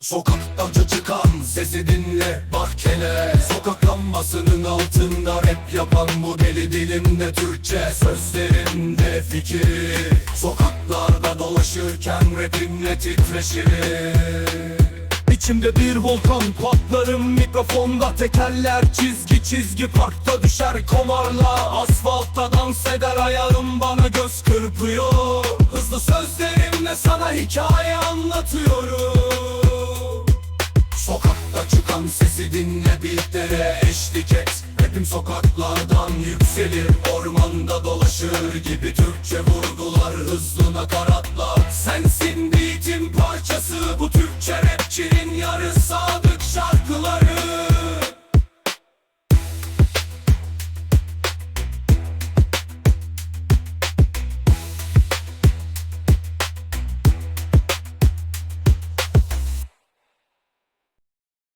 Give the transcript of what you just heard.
Sokaktan çıkan sesi dinle bak hele. Sokak lambasının altında rap yapan bu deli dilimde Türkçe Sözlerimde fikri Sokaklarda dolaşırken rapimle titreşirim İçimde bir volkan patlarım mikrofonda Tekerler. Çizgi çizgi parkta düşer komarla. Asfaltta dans eder ayağım bana göz kırpıyor. Hızlı sözlerimle sana hikaye anlatıyorum Çıkan sesi dinle beatlere eşlik et. Rapim sokaklardan yükselir Ormanda dolaşır gibi Türkçe vurgular Hızlı nakarat